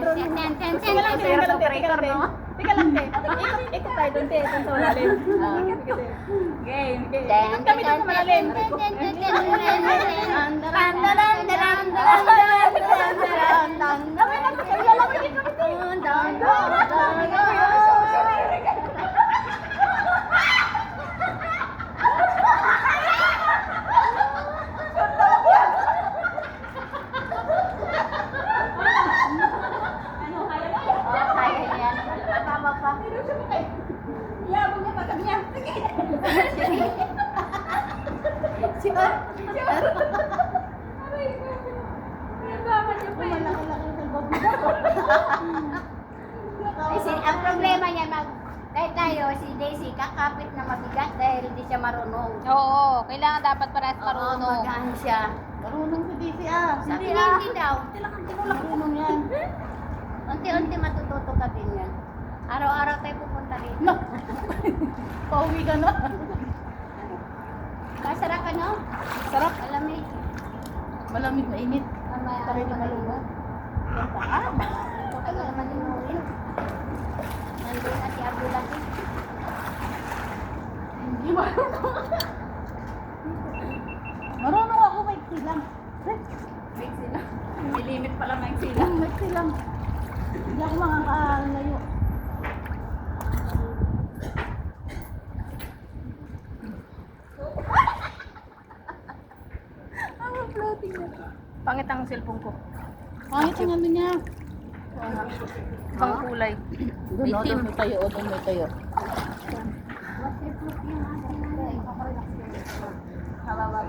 drone. Ten, ten, ten, Teka lang, ten, teka lang, ten, teka lang, te. Teka lang, te. Ikot, tayo doon, te. Doon sa malalim. Ah. Game. Ikot kami doon sa malalim. Kami lang, kami lalawin kami, te. Yabang niya pa kami niya. Sige. Si Ar. Si Ar. Aray ko. Pinabakan niya pa yun. Malaki-laki ng. Kasi ang problema niya, mag, kahit tayo, si Daisy, kakapit na mabigat dahil hindi siya marunong. Oo, kailangan dapat parehas Oo, marunong. magaan siya. Marunong si Dizzy ah. Sabi Hindi niya, ah. hindi daw. Hindi mo lang marunong yan. Unti-unti matututo ka din yan. Araw-araw tayo pupunta rito. No. Pauwi ka na. Masarap ka, no? Sarap. Malamig. Malamig na init. Mamaya ako na malunod. Yan pa. Ah, Huwag ka naman inuwi. Nandun na si Abdullah. Hindi marunong. Marunong ako may silang. Wait sila. May limit pala may silang. May silang. Hindi ako makakalayo. Ang floating na. Pangit ang cellphone ko. Pangit ang ano niya. Pang kulay. Doon may tayo, doon may tayo. Nanay.